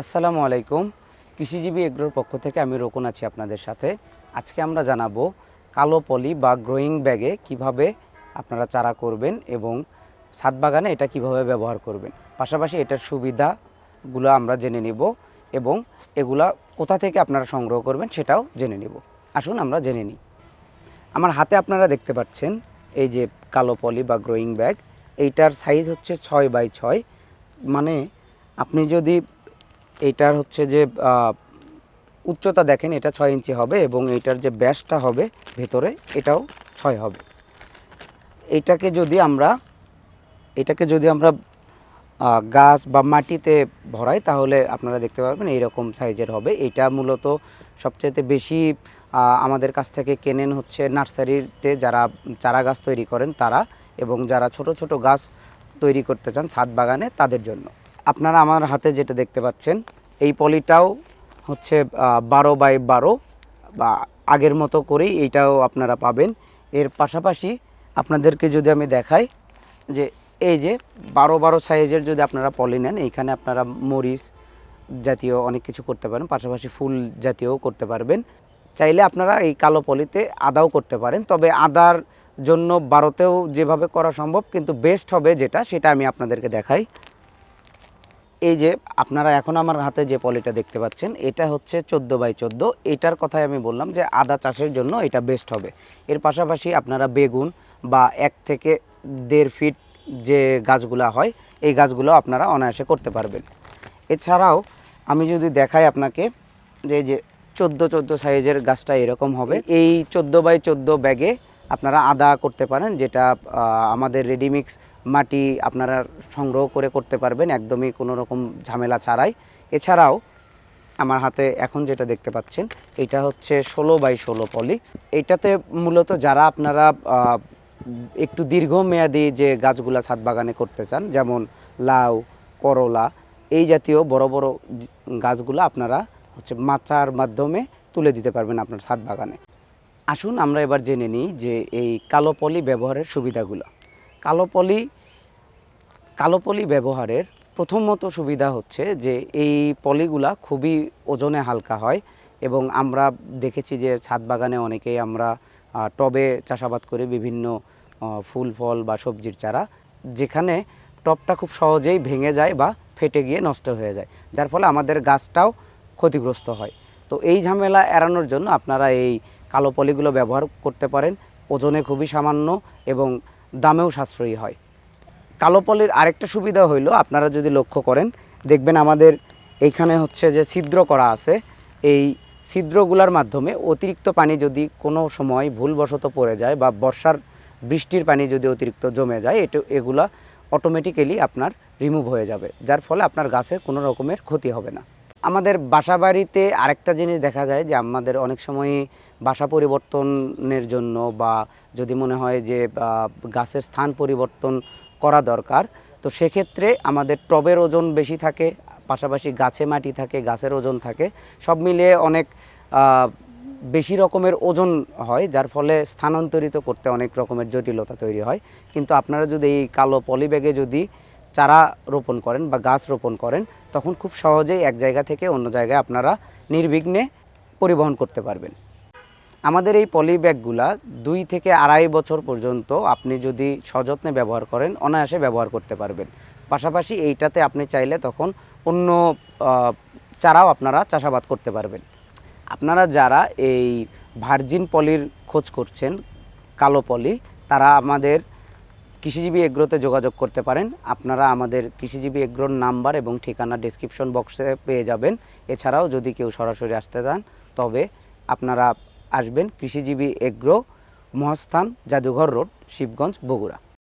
আসসালামু আলাইকুম। কৃষিজীবী এগ্রোর পক্ষ থেকে আমি রোকন আছি আপনাদের সাথে। আজকে আমরা জানাব কালো পলি বা গ্রোয়িং ব্যাগে কীভাবে আপনারা চারা করবেন এবং ছাদ বাগানে এটা কীভাবে ব্যবহার করবেন। পাশাপাশি এটার সুবিধাগুলো আমরা জেনে নিব এবং এগুলা কোথা থেকে আপনারা সংগ্রহ করবেন সেটাও জেনে নিব। আসুন আমরা জেনে নিই। আমার হাতে আপনারা দেখতে পাচ্ছেন এই যে কালো পলি বা গ্রোয়িং ব্যাগ এইটার সাইজ হচ্ছে ছয় বাই ছয়। মানে আপনি যদি এইটার হচ্ছে যে উচ্চতা দেখেন এটা ছয় ইঞ্চি হবে এবং এইটার যে ব্যাসটা হবে ভেতরে এটাও ছয় হবে। এইটাকে যদি আমরা, এটাকে যদি আমরা গাছ বা মাটিতে ভরাই তাহলে আপনারা দেখতে পাবেন এইরকম সাইজের হবে। এটা মূলত সবচেয়ে বেশি আমাদের কাছ থেকে কেনেন হচ্ছে নার্সারিতে যারা চারা গাছ তৈরি করেন তারা এবং যারা ছোট ছোট গাছ তৈরি করতে চান ছাদ বাগানে তাদের জন্য। আপনারা আমার হাতে যেটা দেখতে পাচ্ছেন, এই পলিটাও হচ্ছে বারো বাই বারো, বা আগের মতো করেই এইটাও আপনারা পাবেন। এর পাশাপাশি আপনাদেরকে যদি আমি দেখাই, যে এই যে বারো বারো সাইজের যদি আপনারা পলি নেন, এইখানে আপনারা মরিচ জাতীয় অনেক কিছু করতে পারেন, পাশাপাশি ফুল জাতীয়ও করতে পারবেন। চাইলে আপনারা এই কালো পলিতে আদাও করতে পারেন, তবে আদার জন্য বারোতেও যেভাবে করা সম্ভব, কিন্তু বেস্ট হবে যেটা, সেটা আমি আপনাদেরকে দেখাই। এই যে আপনারা এখন আমার হাতে যে পলিটা দেখতে পাচ্ছেন, এটা হচ্ছে চোদ্দ বাই চোদ্দ। এটার কথাই আমি বললাম যে আদা চাষের জন্য এটা বেস্ট হবে। এর পাশাপাশি আপনারা বেগুন বা এক থেকে দেড় ফিট যে গাছগুলো হয়, এই গাছগুলো আপনারা অনায়াসে করতে পারবেন। এছাড়াও আমি যদি দেখাই আপনাকে যে যে চোদ্দ চোদ্দ সাইজের গাছটা এরকম হবে। এই চোদ্দ বাই চোদ্দ ব্যাগে আপনারা আদা করতে পারেন, যেটা আমাদের রেডিমিক্স মাটি আপনারা সংগ্রহ করে করতে পারবেন, একদমই কোনো রকম ঝামেলা ছাড়াই। এছাড়াও আমার হাতে এখন যেটা দেখতে পাচ্ছেন, এটা হচ্ছে ষোলো বাই ষোলো পলি। এটাতে মূলত যারা আপনারা একটু দীর্ঘমেয়াদী যে গাছগুলা ছাদ বাগানে করতে চান, যেমন লাউ, করলা, এই জাতীয় বড় বড় গাছগুলো আপনারা হচ্ছে মাচার মাধ্যমে তুলে দিতে পারবেন আপনার ছাদ বাগানে। আসুন আমরা এবার জেনে নিই যে এই কালো পলি ব্যবহারের সুবিধাগুলো। কালো পলি কালো পলি ব্যবহারের প্রথমত সুবিধা হচ্ছে যে এই পলিগুলা খুবই ওজনে হালকা হয় এবং আমরা দেখেছি যে ছাদ বাগানে অনেকেই আমরা টবে চাষাবাদ করি বিভিন্ন ফুল, ফল বা সবজির চারা যেখানে টবটা খুব সহজেই ভেঙে যায় বা ফেটে গিয়ে নষ্ট হয়ে যায়। যার ফলে আমাদের গাছটাও ক্ষতিগ্রস্ত হয়। তো এই ঝামেলা এড়ানোর জন্য আপনারা এই কালো পলিগুলো ব্যবহার করতে পারেন। ওজনে খুবই সামান্য এবং দামেও সাশ্রয়ী হয়। কালো পলির আরেকটা সুবিধা হইল, আপনারা যদি লক্ষ্য করেন, দেখবেন আমাদের এইখানে হচ্ছে যে ছিদ্র করা আছে। এই ছিদ্রগুলার মাধ্যমে অতিরিক্ত পানি যদি কোনো সময় ভুলবশত পড়ে যায় বা বর্ষার বৃষ্টির পানি যদি অতিরিক্ত জমে যায়, এটা, এগুলা অটোমেটিক্যালি আপনার রিমুভ হয়ে যাবে। যার ফলে আপনার গাছের কোনো রকমের ক্ষতি হবে না। আমাদের বাসা বাড়িতে আরেকটা জিনিস দেখা যায় যে আমাদের অনেক সময় বাসা পরিবর্তনের জন্য বা যদি মনে হয় যে গাছের স্থান পরিবর্তন করা দরকার। তো সেক্ষেত্রে আমাদের টবের ওজন বেশি থাকে, পাশাপাশি গাছে মাটি থাকে, গাছের ওজন থাকে, সব মিলিয়ে অনেক বেশি রকমের ওজন হয়, যার ফলে স্থানান্তরিত করতে অনেক রকমের জটিলতা তৈরি হয়। কিন্তু আপনারা যদি এই কালো পলিব্যাগে যদি চারা রোপণ করেন বা গাছ রোপণ করেন, তখন খুব সহজেই এক জায়গা থেকে অন্য জায়গায় আপনারা নির্বিঘ্নে পরিবহন করতে পারবেন। আমাদের এই পলি ব্যাগগুলা দুই থেকে আড়াই বছর পর্যন্ত আপনি যদি সযত্নে ব্যবহার করেন, অনায়াসে ব্যবহার করতে পারবেন। পাশাপাশি এইটাতে আপনি চাইলে তখন অন্য চারাও আপনারা চাষাবাদ করতে পারবেন। আপনারা যারা এই ভার্জিন পলির খোঁজ করছেন, কালো পলি, তারা আমাদের কৃষিজীবী এগ্রোতে যোগাযোগ করতে পারেন। আপনারা আমাদের কৃষিজীবী এগ্রোর নাম্বার এবং ঠিকানা ডিসক্রিপশন বক্সে পেয়ে যাবেন। এছাড়াও যদি কেউ সরাসরি আসতে চান, তবে আপনারা আসবেন কৃষিজীবী এগ্রো মহাস্থান জাদুঘর রোড শিবগঞ্জ বগুড়া।